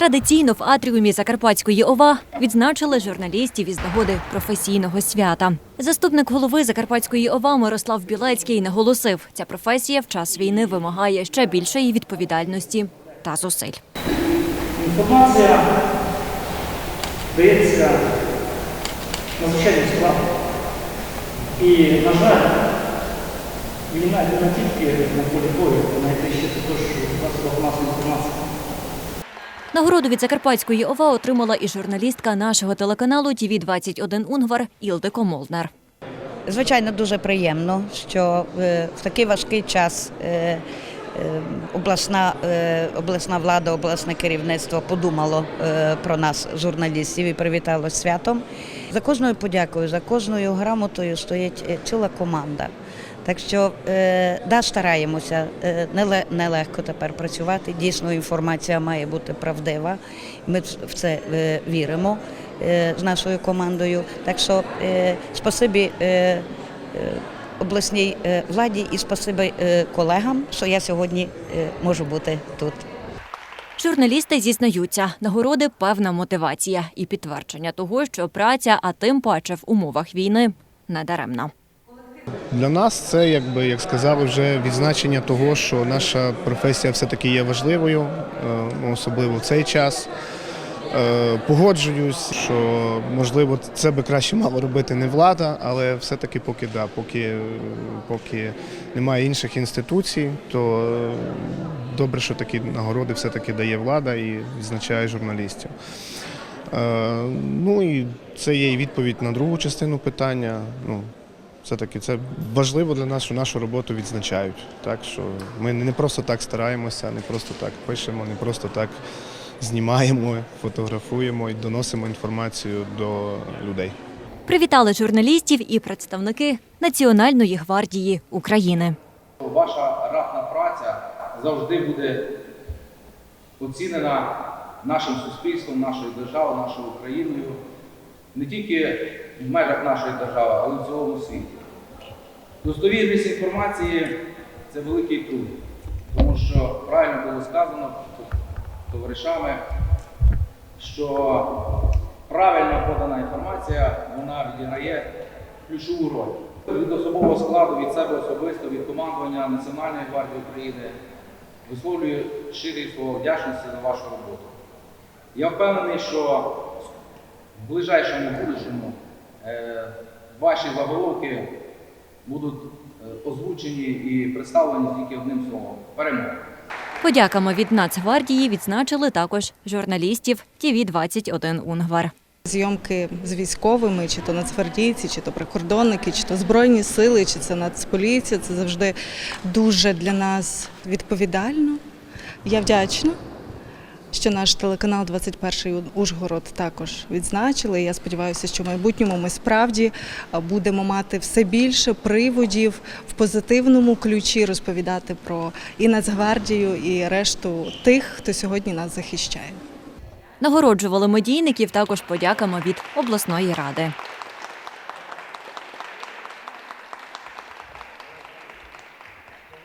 Традиційно в атріумі Закарпатської ОВА відзначили журналістів із нагоди професійного свята. Заступник голови Закарпатської ОВА Мирослав Білецький наголосив, ця професія в час війни вимагає ще більшої відповідальності та зусиль. Інформація дається надзвичайно складно. І, на жаль, війна не тільки на полі бою, а найближче також в засобах масової інформації. Нагороду від Закарпатської ОВА отримала і журналістка нашого телеканалу ТІВІ 21 Унгвар Ілдико Молнар. Звичайно, дуже приємно, що е, в такий важкий час е, обласна, е, обласна влада, обласне керівництво подумало е, про нас, журналістів, і привітало святом. За кожною подякою, за кожною грамотою стоїть е, ціла команда. Так що да, стараємося, неле- нелегко тепер працювати. Дійсно, інформація має бути правдива. Ми в це віримо з нашою командою. Так що спасибі обласній е, владі і спасибі е, колегам, що я сьогодні е, можу бути тут. Журналісти зізнаються, нагороди певна мотивація і підтвердження того, що праця, а тим паче в умовах війни, не даремна. Для нас це, якби як сказали, вже відзначення того, що наша професія все-таки є важливою, особливо в цей час. Е, Погоджуюсь, що можливо це би краще мало робити не влада, але все-таки поки да, поки, поки немає інших інституцій, то е, добре, що такі нагороди все-таки дає влада і відзначає журналістів. Е, Ну і це є і відповідь на другу частину питання. Ну, все-таки це важливо для нас, що нашу роботу відзначають. Так що ми не просто так стараємося, не просто так пишемо, не просто так знімаємо, фотографуємо і доносимо інформацію до людей. Привітали журналістів і представники Національної гвардії України. Ваша ратна праця завжди буде оцінена нашим суспільством, нашою державою, нашою Україною, не тільки в межах нашої держави, але й в цілому світі. Достовірність інформації це великий труд, тому що правильно було сказано товаришами, що правильно подана інформація вона відіграє ключову роль. Від особового складу, від себе особисто, від командування Національної гвардії України висловлюю щирі слова вдячності за вашу роботу. Я впевнений, що в ближайшому будущому е, ваші заголовки будуть е, озвучені і представлені тільки одним словом перемога. Подяками від Нацгвардії відзначили також журналістів ТІВІ 21 Унгвар. Зйомки з військовими, чи то нацгвардійці, чи то прикордонники, чи то збройні сили, чи це нацполіція. Це завжди дуже для нас відповідально. Я вдячна, що наш телеканал 21 Ужгород також відзначили. Я сподіваюся, що в майбутньому ми справді будемо мати все більше приводів в позитивному ключі розповідати про і Нацгвардію, і решту тих, хто сьогодні нас захищає. Нагороджували медійників також подяками від обласної ради.